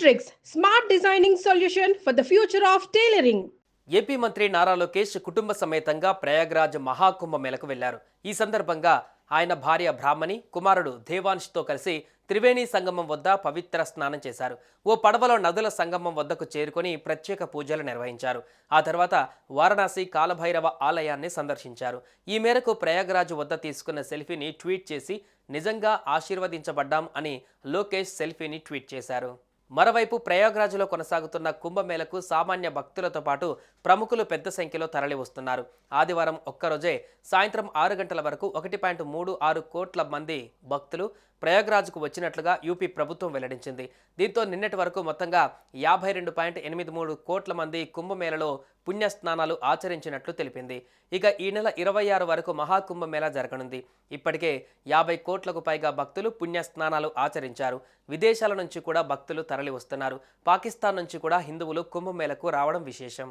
Matrix, smart designing solution for the future of tailoring AP మంత్రి నారా లోకేష్ కుటుంబ సమేతంగా ప్రయాగ్రాజ్ మహాకుంభ మేళకు వెళ్ళారు ఈ సందర్భంగా ఆయన భార్య బ్రాహ్మణి కుమారుడు దేవాంష్తో కలిసి త్రివేణి సంగమం వద్ద పవిత్ర స్నానం చేశారు. ఓ పడవలో నదుల సంగమం వద్దకు చేరుకొని ప్రత్యేక పూజలు నిర్వహించారు. ఆ తర్వాత వారణాసి కాలభైరవ ఆలయాన్ని సందర్శించారు. ఈ మేరకు ప్రయాగరాజు వద్ద తీసుకున్న సెల్ఫీని ట్వీట్ చేసి నిజంగా ఆశీర్వదించబడ్డాం అని లోకేష్ సెల్ఫీని ట్వీట్ చేశారు. మరోవైపు ప్రయాగ్రాజ్లో కొనసాగుతున్న కుంభమేళకు సామాన్య భక్తులతో పాటు ప్రముఖులు పెద్ద సంఖ్యలో తరలి వస్తున్నారు ఆదివారం ఒక్కరోజే సాయంత్రం ఆరు గంటల వరకు ఒకటి పాయింట్ మూడు ఆరు కోట్ల మంది భక్తులు ప్రయాగ్రాజ్కు వచ్చినట్లుగా యూపీ ప్రభుత్వం వెల్లడించింది. దీంతో నిన్నటి వరకు మొత్తంగా యాభై రెండు పాయింట్ ఎనిమిది మూడు కోట్ల మంది కుంభమేళలో పుణ్యస్నానాలు ఆచరించినట్లు తెలిపింది. ఇక ఈ నెల ఇరవై ఆరు వరకు మహాకుంభమేళ జరగనుంది. ఇప్పటికే యాభై కోట్లకు పైగా భక్తులు పుణ్యస్నానాలు ఆచరించారు. విదేశాల నుంచి కూడా భక్తులు తరలి వస్తున్నారు పాకిస్తాన్ నుంచి కూడా హిందువులు కుంభమేళకు రావడం విశేషం.